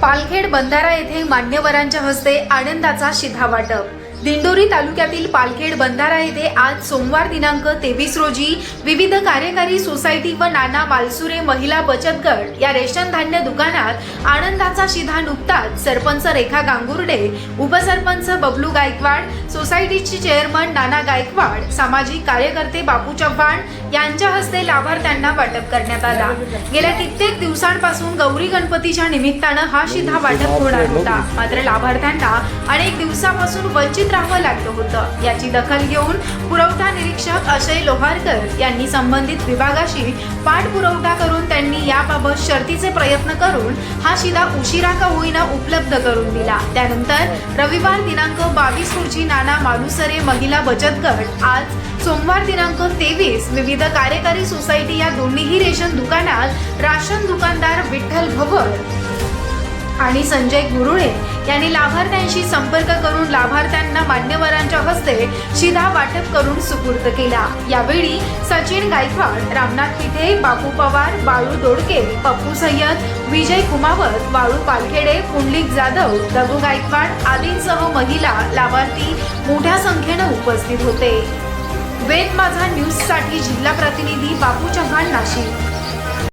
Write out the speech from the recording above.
पालखेड बंधारा येथे मान्यवरांच्या हस्ते आनंदाचा शिधा वाटप दिंडोरी तालुक्यातील पालखेड बंधारा येथे आज सोमवार दिनांक तेवीस रोजी विविध कार्यकारी सोसायटी व नाना वालसुरे महिला बचत गट या रेशन धान्य दुकानात आनंदाचा शिधा नुकताच सरपंच रेखा गांगुर्डे उपसरपंच बबलू गायकवाड सोसायटीचे चेअरमन नाना गायकवाड सामाजिक कार्यकर्ते बापू चव्हाण यांच्या हस्ते लाभार्थ्यांना वाटप करण्यात आला. गेल्या कित्येक दिवसांपासून गौरी गणपतीच्या निमित्तानं हा शिधा वाटप होणार होता. मात्र लाभार्थ्यांना अनेक दिवसापासून वंचित राहावं लागलं होतं. याची दखल घेऊन पुरवठा निरीक्षक अजय लोहारकर यांनी संबंधित विभागाशी पाठपुरवठा करून त्यांनी याबाबत शर्तीचे प्रयत्न करून हा शिधा उशिरा का होईना उपलब्ध करून दिला. त्यानंतर रविवार दिनांक बावीस रोजी नाना मालुसरे महिला बचत गट आज सोमवार दिनांक तेवीस विविध कार्यकारी सोसायटी या दोन्हीही रेशन दुकानात राशन दुकानदार विठ्ठल भवर आणि संजय गुरुळे यांनी लाभार्थ्यांशी संपर्क करून लाभार्थ्यांना मान्यवरांच्या हस्ते शिधा वाटप करून सुपूर्द केला. यावेळी सचिन गायकवाड रामनाथ पिठे बापू पवार बाळू दोडके पप्पू सय्यद विजय कुमावत बाळू पालखेडे पुंडलिक जाधव रघु गायकवाड आदींसह महिला लाभार्थी मोठ्या संख्येनं उपस्थित होते. वेद माझा न्यूजसाठी जिल्हा प्रतिनिधी बापू चव्हाण नाशिक.